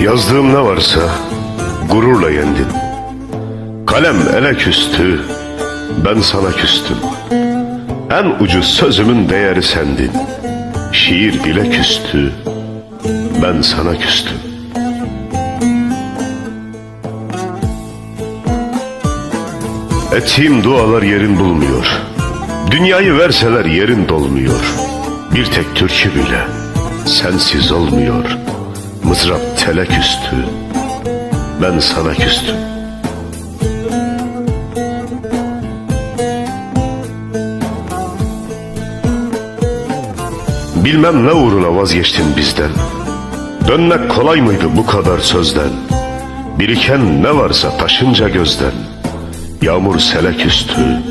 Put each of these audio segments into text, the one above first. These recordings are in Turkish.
Yazdığım ne varsa gururla yendin. Kalem ele küstü, ben sana küstüm. En ucuz sözümün değeri sendin. Şiir bile küstü, ben sana küstüm. Ettiğim dualar yerin bulmuyor. Dünyayı verseler yerin dolmuyor. Bir tek türkü bile sensiz olmuyor. Mızrap tele küstü, ben sana küstüm. Bilmem ne uğruna vazgeçtin bizden. Dönmek kolay mıydı bu kadar sözden? Biriken ne varsa taşınca gözden. Yağmur sele küstü,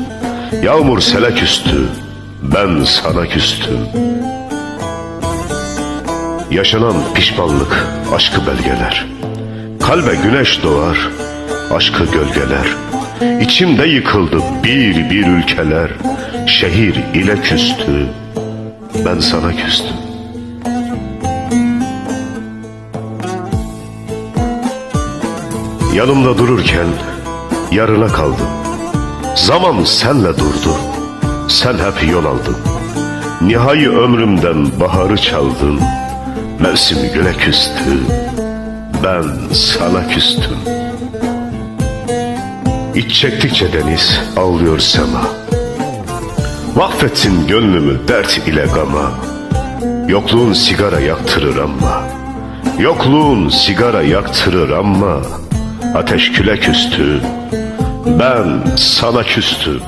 yağmur sele küstü, ben sana küstüm. Yaşanan pişmanlık, aşkı belgeler. Kalbe güneş doğar, aşkı gölgeler. İçimde yıkıldı bir bir ülkeler. Şehir ile küstü, ben sana küstüm. Yanımda dururken yarına kaldım. Zaman senle durdu. Sen hep yol aldın. Nihai ömrümden baharı çaldın. Mevsimi güle küstü. Ben sana küstüm. İç çektikçe deniz ağlıyor sema. Vakfetsin gönlümü dert ile gama. Yokluğun sigara yaktırır ama. Yokluğun sigara yaktırır ama. Ateş küle küstü. Ben sana küstüm.